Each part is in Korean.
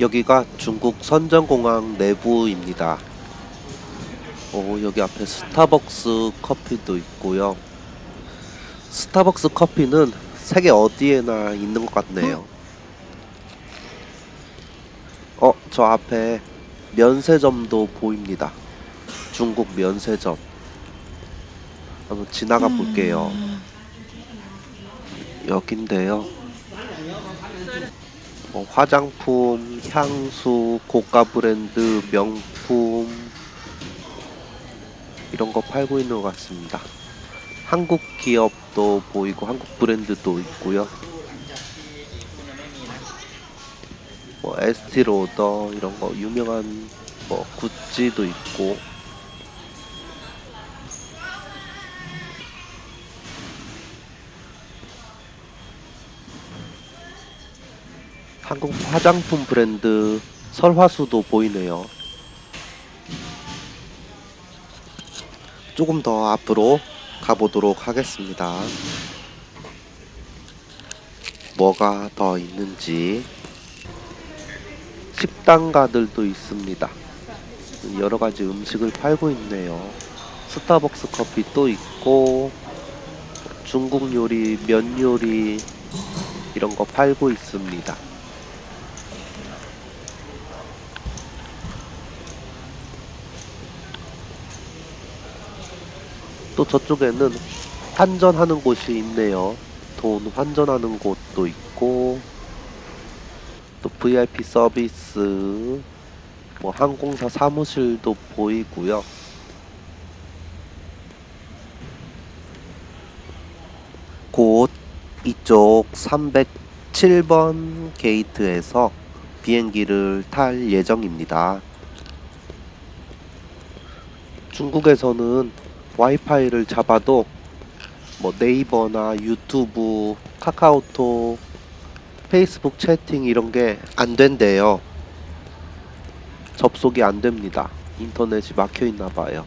여기가 중국 선전공항 내부입니다. 오, 여기 앞에 스타벅스 커피도 있고요. 스타벅스 커피는 세계 어디에나 있는 것 같네요. 어, 저 앞에 면세점도 보입니다. 중국 면세점. 한번 지나가 볼게요. 여긴데요. 뭐 화장품, 향수, 고가 브랜드, 명품 이런 거 팔고 있는 것 같습니다. 한국 기업도 보이고 한국 브랜드도 있고요. 뭐 에스티로더 이런 거 유명한 뭐 구찌도 있고 한국 화장품 브랜드 설화수도 보이네요. 조금 더 앞으로 가보도록 하겠습니다. 뭐가 더 있는지 식당가들도 있습니다. 여러 가지 음식을 팔고 있네요. 스타벅스 커피 또 있고 중국 요리, 면 요리 이런 거 팔고 있습니다. 또 저쪽에는 환전하는 곳이 있네요. 돈 환전하는 곳도 있고 또 VIP 서비스 뭐 항공사 사무실도 보이고요. 곧 이쪽 307번 게이트에서 비행기를 탈 예정입니다. 중국에서는 와이파이를 잡아도 뭐 네이버나 유튜브, 카카오톡, 페이스북 채팅 이런 게 안 된대요. 접속이 안 됩니다. 인터넷이 막혀 있나 봐요.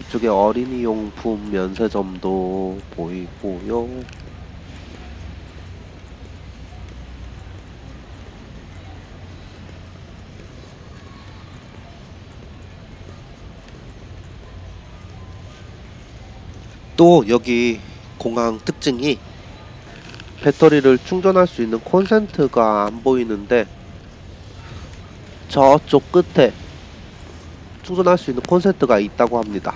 이쪽에 어린이 용품 면세점도 보이고요. 또 여기 공항 특징이 배터리를 충전할 수 있는 콘센트가 안 보이는데 저쪽 끝에 충전할 수 있는 콘센트가 있다고 합니다.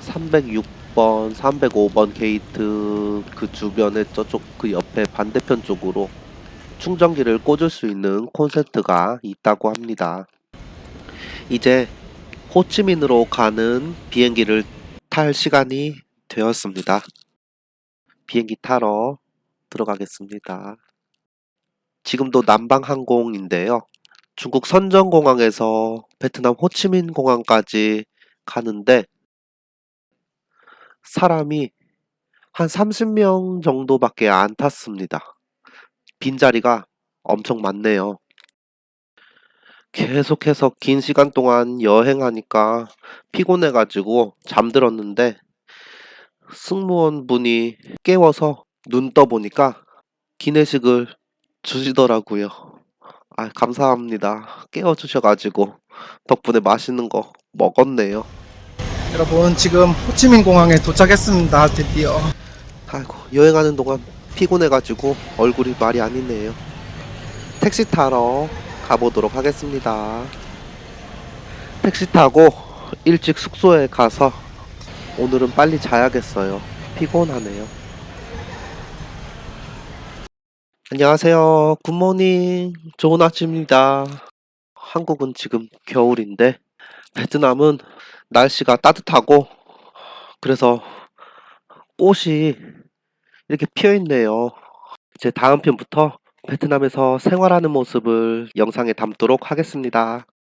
306번, 305번 게이트 그 주변에 저쪽 그 옆에 반대편 쪽으로 충전기를 꽂을 수 있는 콘센트가 있다고 합니다. 이제 호치민으로 가는 비행기를 탈 시간이 되었습니다. 비행기 타러 들어가겠습니다. 지금도 남방항공인데요. 중국 선전공항에서 베트남 호치민 공항까지 가는데 사람이 한 30명 정도밖에 안 탔습니다. 빈자리가 엄청 많네요. 계속해서 긴 시간 동안 여행하니까 피곤해가지고 잠들었는데 승무원 분이 깨워서 눈 떠보니까 기내식을 주시더라고요. 아, 감사합니다. 깨워주셔가지고 덕분에 맛있는 거 먹었네요. 여러분 지금 호치민 공항에 도착했습니다 드디어 아이고 여행하는 동안 피곤해가지고 얼굴이 말이 아니네요. 택시 타러 가보도록 하겠습니다. 택시 타고 일찍 숙소에 가서 오늘은 빨리 자야겠어요. 피곤하네요. 안녕하세요. 굿모닝. 좋은 아침입니다. 한국은 지금 겨울인데 베트남은 날씨가 따뜻하고 그래서 꽃이 이렇게 피어 있네요. 이제 다음 편부터 베트남에서 생활하는 모습을 영상에 담도록 하겠습니다.